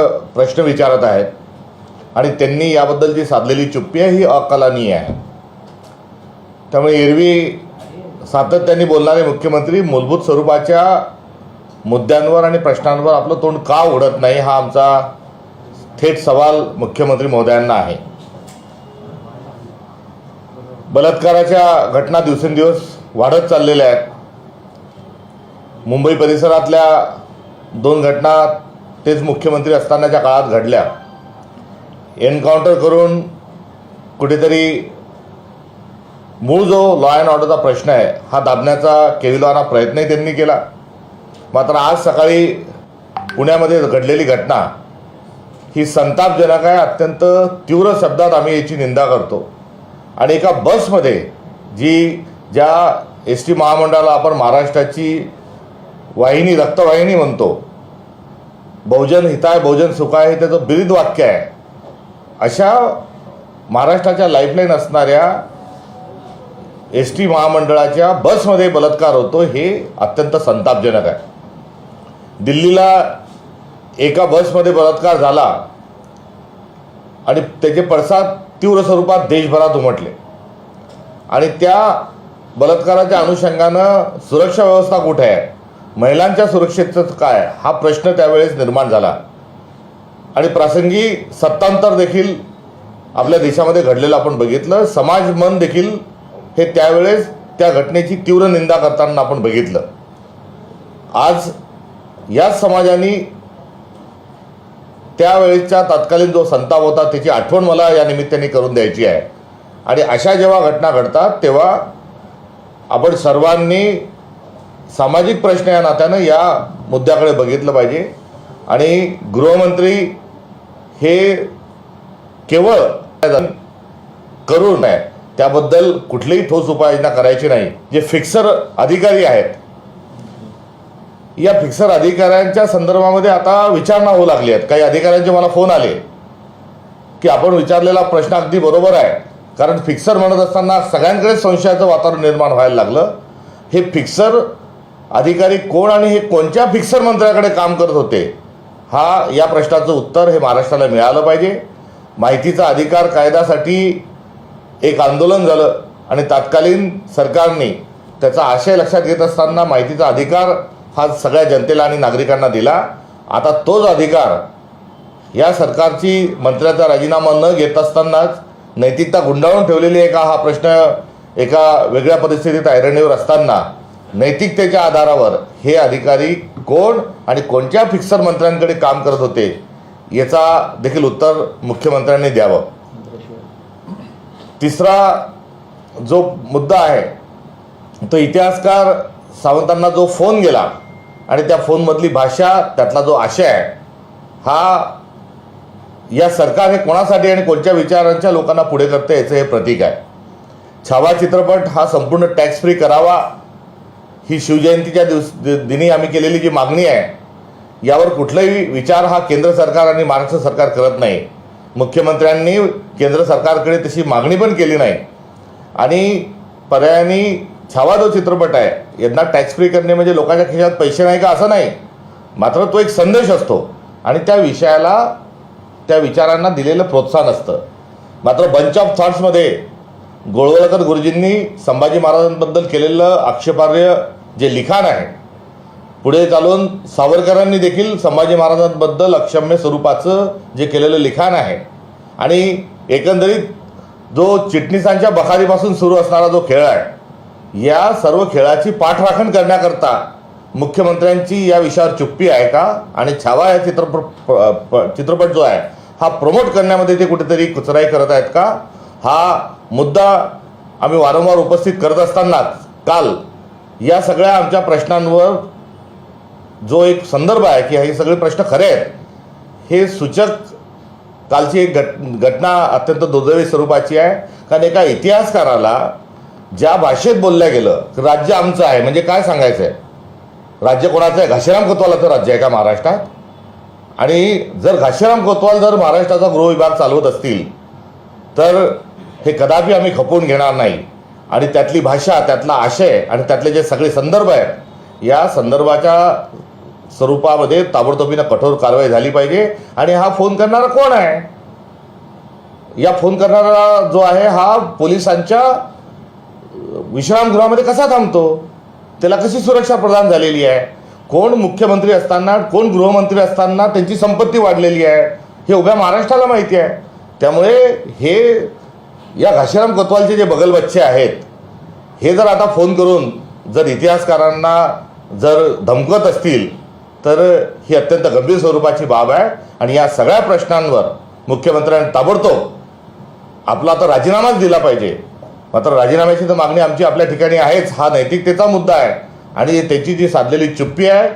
प्रश्न विचारत आहेत. आणि त्यांनी याबद्दलची साधलेली चुप्पी आहे ही अकलनीय आहे. त्यामुळे एरवी सातत्याने बोलणारे मुख्यमंत्री मूलभूत स्वरूपाच्या मुद्द्यांवर आणि प्रश्नांवर आपलं तोंड का उडत नाही हा आमचा थेट सवाल मुख्यमंत्री महोदयांना आहे. बलात्काराच्या घटना दिवसेंदिवस वाढत चाललेल्या आहेत. मुंबई परिसरातल्या दोन घटना तेच मुख्यमंत्री असतानाच्या काळात घडल्या. एन्काउंटर करून कुठेतरी मूळ जो लॉ अँड ऑर्डरचा प्रश्न आहे हा दाबण्याचा केविलवाना प्रयत्नही त्यांनी केला. मात्र आज सकाळी पुण्यामध्ये घडलेली घटना ही संतापजनक आहे अत्यंत तीव्र शब्दात आम्ही याची निंदा करतो. आणि एका बसमध्ये जी ज्या एस टी महामंडळाला आपण महाराष्ट्राची वाहिनी रक्तवाहिनी म्हणतो बहुजन हिताय बहुजन सुखाय हे त्याचं बिरीद वाक्य आहे. अशा महाराष्ट्राच्या लाईफलाईन असणाऱ्या एस टी महामंडळाच्या बसमध्ये बलात्कार होतो हे अत्यंत संतापजनक आहे. दिल्लीला एका बसमध्ये बलात्कार झाला आणि त्याचे पडसाद तीव्र स्वरूपात देशभरात उमटले. आणि त्या बलात्काराच्या अनुषंगानं सुरक्षा व्यवस्था कुठे आहे? महिलांच्या सुरक्षेचं काय? हा प्रश्न त्यावेळेस निर्माण झाला. आणि प्रासंगी सत्तांतर देखील आपल्या देशामध्ये घडलेलं आपण बघितलं. समाज मन देखील हे त्यावेळेस त्या घटनेची तीव्र निंदा करताना आपण बघितलं. आज याच समाजाने त्यावेळेच्या तत्कालीन जो संताप होता त्याची आठवण मला या निमित्ताने करून द्यायची आहे. आणि अशा जेव्हा घटना घडतात तेव्हा आपण सर्वांनी सामाजिक प्रश्न या नात्यानं या मुद्द्याकडे बघितलं पाहिजे. आणि गृहमंत्री हे केवळ करू नये त्याबद्दल कुठलीही ठोस उपाययोजना करायची नाही. जे फिक्सर अधिकारी आहेत. या फिक्सर अधिकाऱ्यांच्या संदर्भामध्ये आता विचारणा होऊ लागली आहेत. काही अधिकाऱ्यांचे मला फोन आले की आपण विचारलेला प्रश्न अगदी बरोबर आहे. कारण फिक्सर म्हणत असताना सगळ्यांकडेच संशयाचं वातावरण निर्माण व्हायला लागलं. हे फिक्सर अधिकारी कोण आणि हे कोणत्या फिक्सर मंत्र्याकडे काम करत होते? हा या प्रश्नाचं उत्तर हे महाराष्ट्राला मिळालं पाहिजे. माहितीचा अधिकार कायद्यासाठी एक आंदोलन झालं आणि तत्कालीन सरकारने त्याचा आशय लक्षात घेत असताना माहितीचा अधिकार हा सगळ्या जनतेला आणि नागरिकांना दिला. आता तोच अधिकार या सरकारची मंत्र्याचा राजीनामा न घेत असतानाच नैतिकता गुंडाळून ठेवलेली आहे का हा प्रश्न एका वेगळ्या परिस्थितीत ऐरणीवर असताना? नैतिकतेच्या आधारावर हे अधिकारी कोण आणि कोणत्या फिक्सर मंत्र्यांकडे काम करत होते याचा देखील उत्तर मुख्यमंत्र्यांनी द्यावं. तिसरा जो मुद्दा आहे तो इतिहासकार सावंतांना जो फोन गेला आणि त्या फोनमधली भाषा त्यातला जो आशय आहे हा या सरकार हे कोणासाठी आणि कोणत्या विचारांच्या लोकांना पुढे करते याचं हे प्रतीक आहे. छावा चित्रपट हा संपूर्ण टॅक्स फ्री करावा ही शिवजयंतीच्या दिवस दिनी आम्ही केलेली जी मागणी आहे यावर कुठलाही विचार हा केंद्र सरकार आणि महाराष्ट्र सरकार करत नाही. मुख्यमंत्र्यांनी केंद्र सरकारकडे तशी मागणी पण केली नाही. आणि पर्यायाने छावा जो चित्रपट आहे यांना टॅक्स फ्री करणे म्हणजे लोकांच्या खिशात पैसे नाही का असं नाही. मात्र तो एक संदेश असतो आणि त्या विषयाला त्या विचारांना दिलेलं प्रोत्साहन असतं. मात्र बंच ऑफ थॉट्समध्ये गोळवलकर गुरुजींनी संभाजी महाराजांबद्दल केलेलं आक्षेपार्ह जे लिखाण आहे पुढे चालून सावरकरांनी देखील संभाजी महाराजांबद्दल अक्षम्य स्वरूपाचं जे केलेलं लिखाण आहे आणि एकंदरीत जो चिटणीसांच्या बखारीपासून सुरू असणारा जो खेळ आहे या सर्व खेळाची पाठराखण करण्याकरता मुख्यमंत्र्यांची या विषयावर चुप्पी आहे का? आणि छावा या चित्रपट प- प- चित्रपट जो आहे हा प्रमोट करण्यामध्ये ते कुठेतरी कुचराई करत आहेत का? हा मुद्दा आम्ही वारंवार उपस्थित करत असतानाच काल या सगळ्या आमच्या प्रश्नांवर जो एक संदर्भ आहे की हे सगळे प्रश्न खरे आहेत हे सूचक कालची एक घट घटना अत्यंत दुर्दैवी स्वरूपाची आहे. कारण एका इतिहासकाराला ज्या भाषेत बोलल्या गेलं की राज्य आमचं आहे म्हणजे काय सांगायचं आहे? राज्य कोणाचं आहे? घाशीराम कोतवालाचं राज्य आहे का महाराष्ट्रात? आणि जर घाशीराम कोतवाल जर महाराष्ट्राचा गृहविभाग चालवत असतील तर हे कदापि आम्ही खपवून घेणार नाही. आणि त्यातली भाषा त्यातला आशय आणि त्यातले जे सगळे संदर्भ आहेत या संदर्भाच्या स्वरूपामध्ये ताबडतोबीनं कठोर कारवाई झाली पाहिजे. आणि हा फोन करणारा कोण आहे? या फोन करणारा जो आहे हा पोलिसांच्या विश्रामगृहामध्ये कसा थांबतो? त्याला कशी सुरक्षा प्रदान झालेली आहे? कोण मुख्यमंत्री असताना कोण गृहमंत्री असताना त्यांची संपत्ती वाढलेली आहे? हे उभ्या महाराष्ट्राला माहिती आहे. त्यामुळे हे या घाशीराम कोतवालचे जे बगल बच्चे आहेत हे जर आता फोन करून जर इतिहासकारांना जर धमकत असतील तर ही अत्यंत गंभीर स्वरूपाची बाब आहे. आणि या सगळ्या प्रश्नांवर मुख्यमंत्र्यांनी ताबडतोब आपला तर राजीनामाच दिला पाहिजे. मात्र राजीनाम्याची तर मागणी आमची आपल्या ठिकाणी आहेच. हा नैतिकतेचा मुद्दा आहे. आणि त्याची जी साधलेली चुप्पी आहे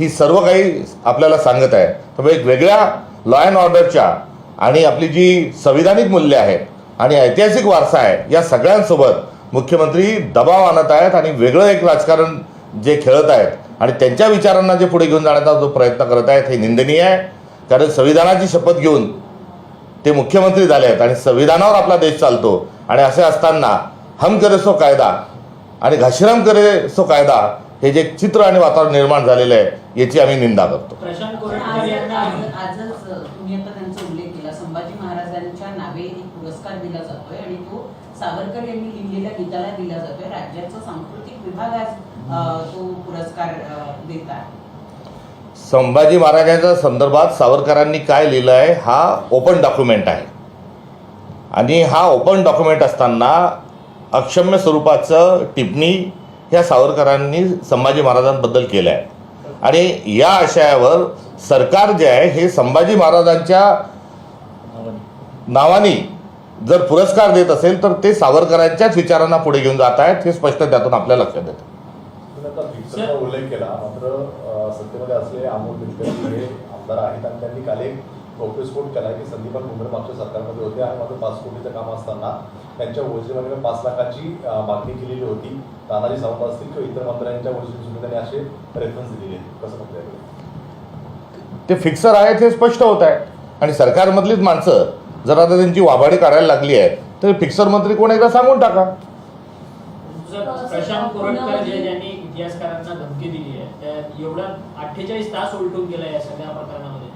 ही सर्व काही आपल्याला सांगत आहे. त्यामुळे एक वेगळ्या लॉ अँड ऑर्डरच्या आणि आपली जी संविधानिक मूल्य आहेत आणि ऐतिहासिक वारसा आहे. या सगळ्यांसोबत मुख्यमंत्री दबाव आणत आहेत आणि वेगळं एक राजकारण जे खेळत आहेत आणि त्यांच्या विचारांना जे पुढे घेऊन जाण्याचा जो प्रयत्न करत आहेत हे निंदनीय आहे. कारण संविधानाची शपथ घेऊन ते मुख्यमंत्री झाले आहेत आणि संविधानावर आपला देश चालतो. आणि असे असताना हम करे सो कायदा आणि घाशीराम करे सो कायदा हे जे चित्र आणि वातावरण निर्माण झालेलं आहे याची आम्ही निंदा करतो प्रशांत पण कोरटकर आज- यांना आज- आजच तुम्ही आता त्यांचा उल्लेख केला संभाजी महाराजांच्या नावे एक पुरस्कार दिला जातोय आणि तो सावरकर यांनी लिहिलेल्या गीताला दिला जातोय. राज्याचा सांस्कृतिक विभाग आज तो पुरस्कार देत आहे. संभाजी महाराजांच्या संदर्भात सावरकरांनी काय लिहिलं आहे? हा ओपन डॉक्युमेंट आहे. आणि हा ओपन डॉक्युमेंट असताना अक्षम्य स्वरूपाचं टिप्पणी ह्या सावरकरांनी संभाजी महाराजांबद्दल केलं आहे आणि या आशयावर सरकार जे आहे हे संभाजी महाराजांच्या नावाने जर पुरस्कार देत असेल तर ते सावरकरांच्याच विचारांना पुढे घेऊन जात आहेत हे स्पष्ट त्यातून आपल्या लक्षात येतं. उल्लेख केला मात्र अ, सत्तेमध्ये असलेले अमोल मिटकरी हे आमदार आहेत आणि त्यांनी काल एक गौप्यस्फोट केला की संदीपान भुमरे मागच्या सरकारमध्ये होते आणि पाच कोटीचं काम असताना त्यांच्या पाच लाखाची मागणी केलेली होती. तानाजी सावंत असतील किंवा इतर मंत्र्यांच्या त्यांनी असे रेफरन्स दिलेले आहेत. कसं म्हणता ते फिक्सर आहेत हे स्पष्ट होत आहे. आणि सरकारमधलीच माणसं जर आता त्यांची वाभाडी काढायला लागली आहे तर फिक्सर मंत्री कोण एकदा सांगून टाका. जर प्रशांत कोरटकर जे ज्यांनी इतिहासकारांना धमकी दिली आहे त्या एवढा अठ्ठेचाळीस तास उलटून गेला या सगळ्या प्रकरणामध्ये.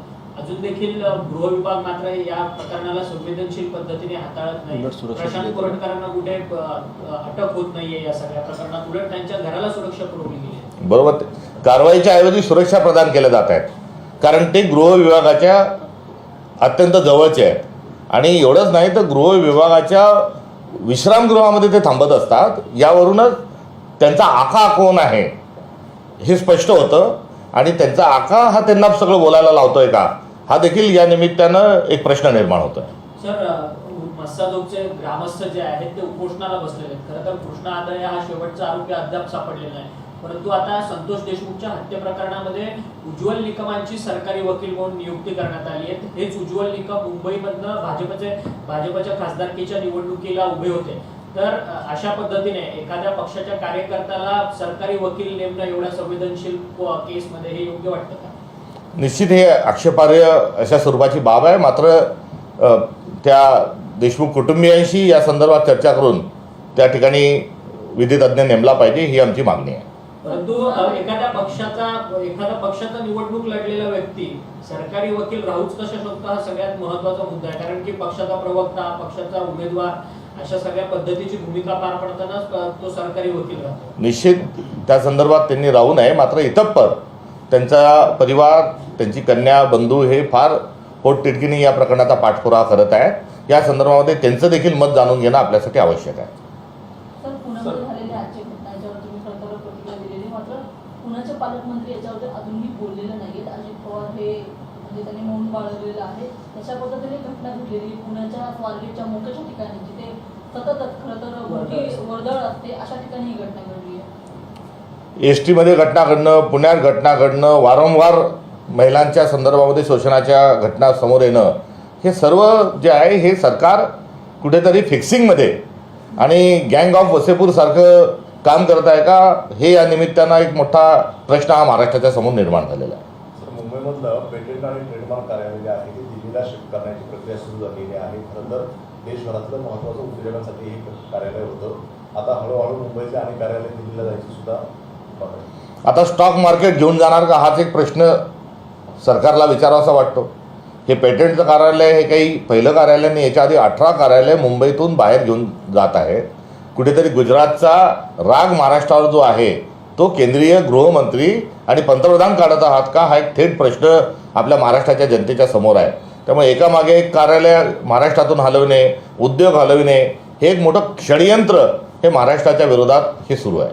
अजून देखील अ, गृह विभाग मात्र या प्रकरणाला संवेदनशील पद्धतीने हाताळत नाही. प्रशांत. कोरटकरांना कुठे अटक होत नाहीये या सगळ्या प्रकरणात. उलट त्यांच्या घराला सुरक्षा पुरवली गेली आहे. बरोबर. कारवाईच्या ऐवजी सुरक्षा प्रदान केल्या जात आहेत. कारण ते गृह विभागाच्या अत्यंत जवळचे आहेत. आणि एवढंच नाही तर गृह विभागाच्या विश्रामगृहामध्ये ते थांबत असतात. यावरूनच त्यांचा आका कोण आहे हे स्पष्ट होतं. आणि त्यांचा आका हा त्यांना सगळं बोलायला लावतोय का? हा देखील या निमित्तानं एक प्रश्न निर्माण होतोय. सर ग्रामस्थ जे आहेत ते उपोषणाला बसलेले आहेत. खरं तर कृष्णा आदळे हा शेवटचा आरोपी अद्याप सापडलेला आहे परंतु आता संतोष देशमुखच्या हत्ये प्रकरणामध्ये उज्ज्वल निकमांची सरकारी वकील म्हणून नियुक्ती करण्यात आली आहे. हेच उज्ज्वल निकम मुंबईमधनं भाजपचे भाजपच्या खासदारकीच्या निवडणुकीला उभे होते. तर अशा पद्धतीने एखाद्या पक्षाच्या कार्यकर्त्याला सरकारी वकील नेमणं एवढ्या संवेदनशील केसमध्ये हे योग्य वाटतं का? निश्चित हे आक्षेपार्ह अशा स्वरूपाची बाब आहे. मात्र त्या देशमुख कुटुंबियांशी या संदर्भात चर्चा करून त्या ठिकाणी विधी तज्ज्ञ नेमला पाहिजे ही आमची मागणी आहे. परंतु एखाद्या पक्षाचा एखाद्या पक्षाचा निवडणूक लढलेला व्यक्ती सरकारी वकील राहूच कशा शकतो हा सगळ्यात महत्त्वाचा मुद्दा आहे. कारण की पक्षाचा प्रवक्ता पक्षाचा उमेदवार अशा सगळ्या पद्धतीची भूमिका पार पडतानाच तो सरकारी वकील राहतो. निश्चित त्या संदर्भात त्यांनी राहू नये मात्र इतप्पर त्यांचा परिवार त्यांची कन्या बंधू हे फार पोटतिडकीने या प्रकरणाचा पाठपुरावा करत आहेत. या संदर्भामध्ये त्यांचं देखील मत जाणून घेणं आपल्यासाठी आवश्यक आहे. हे म्हणजे त्यांनी मौन बाळगलेलं आहे. तशा पद्धतीने घटना घडलेली पुण्याच्या स्वारगेटच्या मोक्याच्या ठिकाणी जिथे सततच खरं तर मोठी वर्दळ असते अशा ठिकाणी ही घटना घडली आहे. एस टीमध्ये घटना घडणं पुण्यात घटना घडणं वारंवार महिलांच्या संदर्भामध्ये शोषणाच्या घटना समोर येणं हे सर्व जे आहे हे सरकार कुठेतरी फिक्सिंगमध्ये आणि गँग ऑफ वसेपूरसारखं काम करत आहे का? हे या निमित्तानं एक मोठा प्रश्न हा महाराष्ट्राच्या समोर निर्माण झालेला आहे. सर मुंबईमधलं पेटंट आणि ट्रेडमार्क कार्यालय जे आहे ते दिल्लीला शिफ्ट करण्याची प्रक्रिया सुरू झालेली आहे. खरं तर देशभरातलं महत्त्वाचं उद्योजकांसाठी हे कार्यालय होतं. आता हळूहळू मुंबईचे अनेक कार्यालय दिल्लीला जायची सुद्धा पाहताय आता स्टॉक मार्केट घेऊन जाणार का? हाच एक प्रश्न सरकारला विचारावासा वाटतो. हे पेटंटचं कार्यालय हे काही पहिलं कार्यालय नाही याच्या आधी अठरा कार्यालय मुंबईतून बाहेर घेऊन जात आहे कुठेतरी गुजरातचा राग महाराष्ट्रावर जो आहे तो केंद्रीय गृहमंत्री आणि पंतप्रधान काढत आहात का? हा एक थेट प्रश्न आपल्या महाराष्ट्राच्या जनतेच्या समोर आहे. त्यामुळे एकामागे एक कार्यालय महाराष्ट्रातून हलवणे उद्योग हलविणे हे एक मोठं षडयंत्र हे महाराष्ट्राच्या विरोधात हे सुरू आहे.